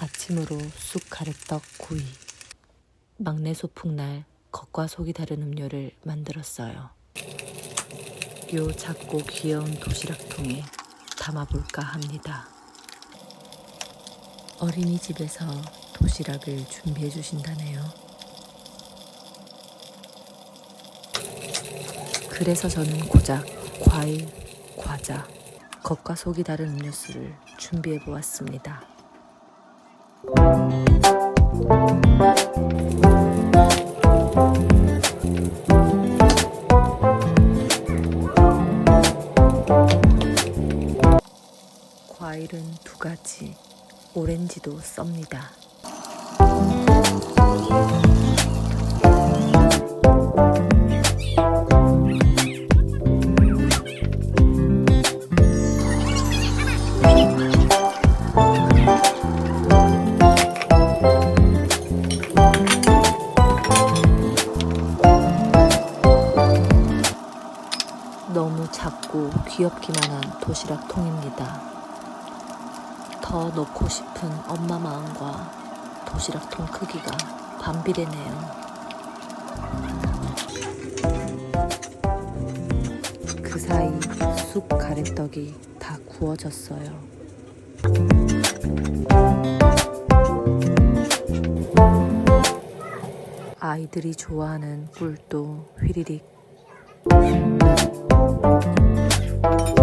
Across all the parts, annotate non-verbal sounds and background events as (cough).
아침으로 쑥 가래떡 구이. 막내 소풍날 겉과 속이 다른 음료를 만들었어요. 요 작고 귀여운 도시락통에 담아볼까 합니다. 어린이집에서 도시락을 준비해 주신다네요. 그래서 저는 고작 과일, 과자, 겉과 속이 다른 음료수를 준비해 보았습니다. 과일은 두 가지, 오렌지도 썹니다. 귀엽기만 한 도시락 통입니다. 더 넣고 싶은 엄마 마음과 도시락통 크기가 반비례네요. 그 사이 쑥 가래떡이 다 구워졌어요. 아이들이 좋아하는 꿀도 휘리릭 가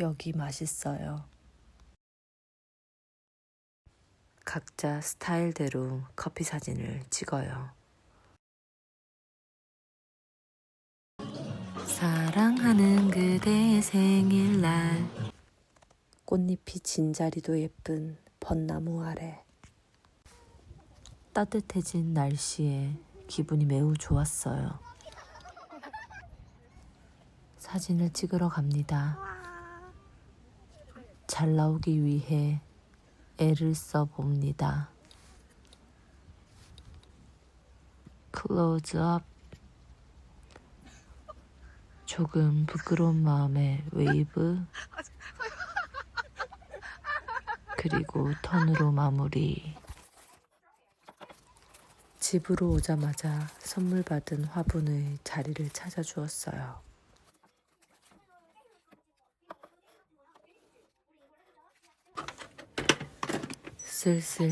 여기 맛있어요. 각자 스타일대로 커피 사진을 찍어요. 사랑하는 그대의 생일날 꽃잎이 진 자리도 예쁜 벚나무 아래 따뜻해진 날씨에 기분이 매우 좋았어요. 사진을 찍으러 갑니다. 잘 나오기 위해 애를 써봅니다. 클로즈업 조금 부끄러운 마음에 웨이브 그리고 턴으로 마무리 집으로 오자마자 선물 받은 화분의 자리를 찾아주었어요. 슬슬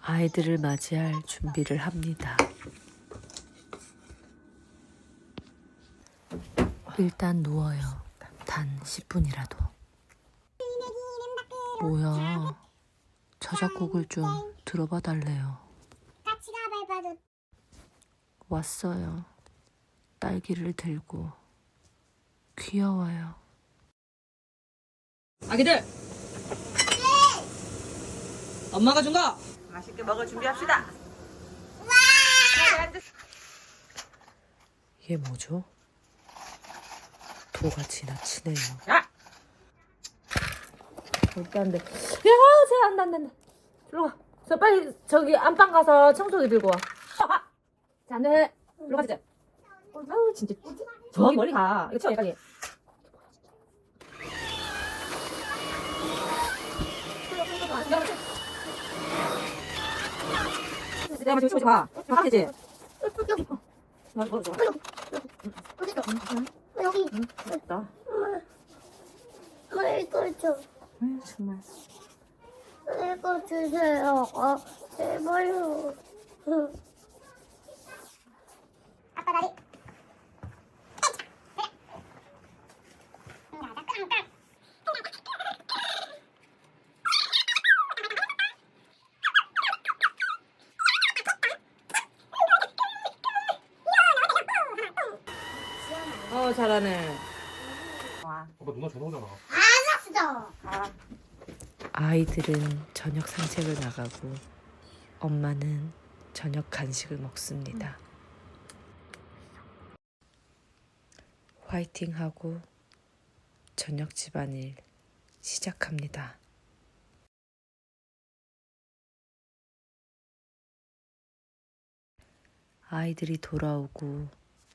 아이들을 맞이할 준비를 합니다. 일단 누워요. 단 10분이라도. 뭐야. 저작곡을 좀 들어봐 달래요. 왔어요. 딸기를 들고. 귀여워요. 아기들 엄마가 준 거 맛있게 먹을 준비합시다. 이게 뭐죠? 도가 지나치네요. 야! 절대 안 돼. 야, 쟤 안 돼, 안 돼, 안 돼. 일로 와. 저 빨리 저기 안방 가서 청소기 들고 와. 아! 자, 네. 일로 가자. 아우, 진짜. 저기 멀리 가. 이거 치워, 빨리. 내가 먼저 치우지 마. 저 하면 되지. 어, 어, 좋아. 여기 됐다. 이거 줘. 아유, 정말. 이거 주세요. 아, 제발요. 아빠 다리. 어, 잘하네. 아까 누나 전화 오잖아. 알았어. 아이들은 저녁 산책을 나가고 엄마는 저녁 간식을 먹습니다. 화이팅 하고 저녁 집안일 시작합니다. 아이들이 돌아오고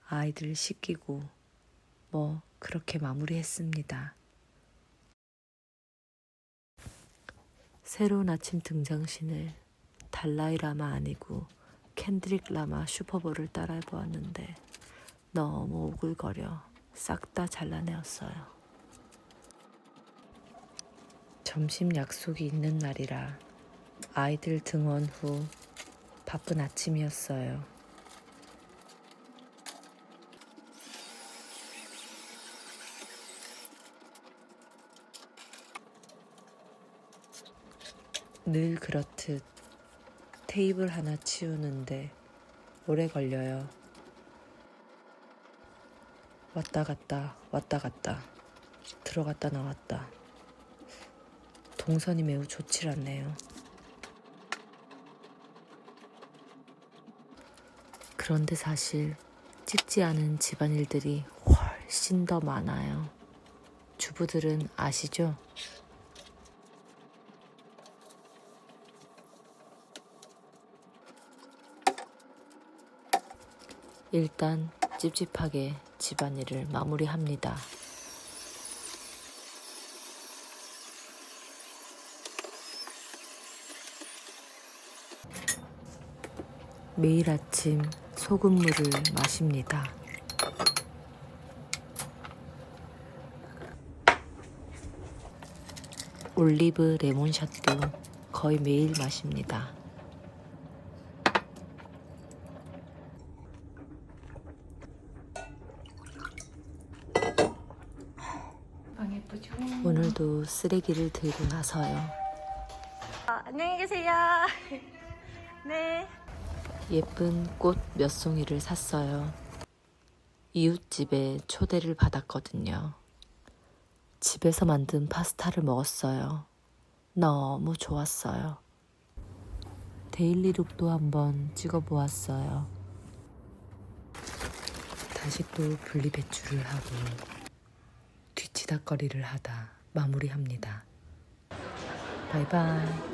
아이들 씻기고 뭐 그렇게 마무리했습니다. 새로운 아침 등장신을 달라이 라마 아니고 캔드릭 라마 슈퍼볼을 따라해 보았는데 너무 오글거려 싹 다 잘라내었어요. 점심 약속이 있는 날이라 아이들 등원 후 바쁜 아침이었어요. 늘 그렇듯 테이블 하나 치우는데 오래 걸려요. 왔다 갔다 왔다 갔다 들어갔다 나왔다. 동선이 매우 좋질 않네요. 그런데 사실 찍지 않은 집안일들이 훨씬 더 많아요. 주부들은 아시죠? 일단 찝찝하게 집안일을 마무리합니다. 매일 아침 소금물을 마십니다. 올리브 레몬샷도 거의 매일 마십니다. 오늘도 쓰레기를 들고 나서요. 안녕히 계세요. (laughs) 네. 예쁜 꽃 몇 송이를 샀어요. 이웃집에 초대를 받았거든요. 집에서 만든 파스타를 먹었어요. 너무 좋았어요. 데일리룩도 한번 찍어보았어요. 다시 또 분리배출을 하고 뒤치다거리를 하다 마무리합니다. 바이바이.